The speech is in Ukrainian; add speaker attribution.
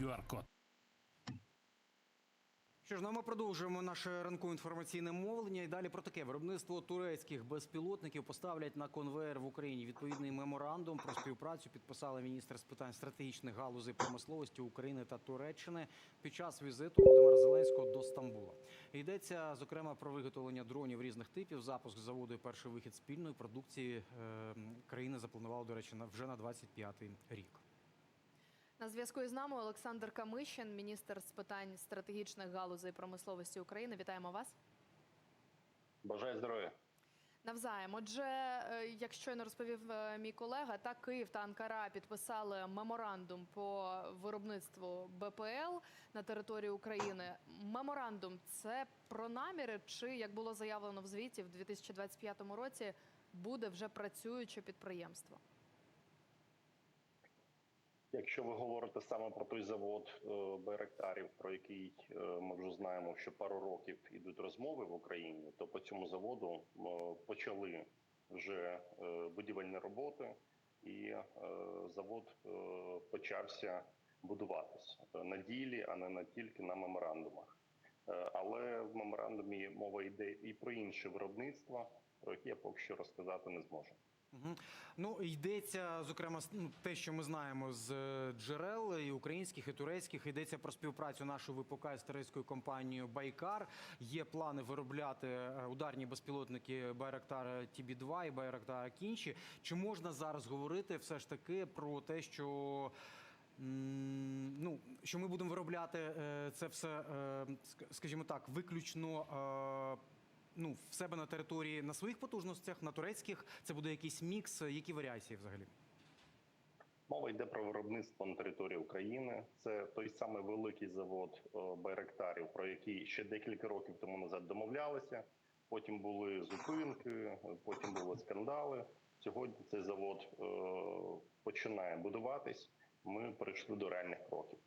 Speaker 1: QR-код.
Speaker 2: Що ж, ну, ми продовжуємо наше ранкове інформаційне мовлення. І далі про таке виробництво турецьких безпілотників поставлять на конвейер в Україні. Відповідний меморандум про співпрацю підписали міністр з питань стратегічних галузей промисловості України та Туреччини під час візиту Володимира Зеленського до Стамбула. Йдеться зокрема про виготовлення дронів різних типів, запуск заводу і перший вихід спільної продукції е, країни запланували, до речі, вже на 25-й рік.
Speaker 3: На зв'язку із нами Олександр Камишин, міністр з питань стратегічних галузей промисловості України. Вітаємо вас.
Speaker 4: Бажаю здоров'я.
Speaker 3: Навзаєм. Отже, е, як щойно розповів е, мій колега, так Київ та Анкара підписали меморандум по виробництву БПЛ на території України. Меморандум це про наміри, чи як було заявлено в звіті в 2025 році, буде вже працююче підприємство.
Speaker 4: Якщо ви говорите саме про той завод е, Байрактарів, про який е, ми вже знаємо, що пару років ідуть розмови в Україні, то по цьому заводу е, почали вже будівельні роботи, і завод почався будуватися на ділі, а не тільки на меморандумах. Але в меморандумі мова йде і про інше виробництво, про яке я поки що розказати не зможу.
Speaker 2: Ну йдеться зокрема ну, те, що ми знаємо з е, джерел і українських, і турецьких. Йдеться про співпрацю нашої ВПК з турецькою компанією Байкар. Є плани виробляти е, ударні безпілотники Байрактар Тібі 2 і Байрактар Кінші. Чи можна зараз говорити все ж таки про те, що ну що ми будемо виробляти е, це все, скажімо так, виключно. Ну, в себе на території на своїх потужностях, на турецьких це буде якийсь мікс. Які варіації взагалі?
Speaker 4: Мова йде про виробництво на території України. Це той самий великий завод е, Байректарів, про який ще декілька років тому назад домовлялися. Потім були зупинки, потім були скандали. Сьогодні цей завод е, починає будуватись. Ми перейшли до реальних кроків.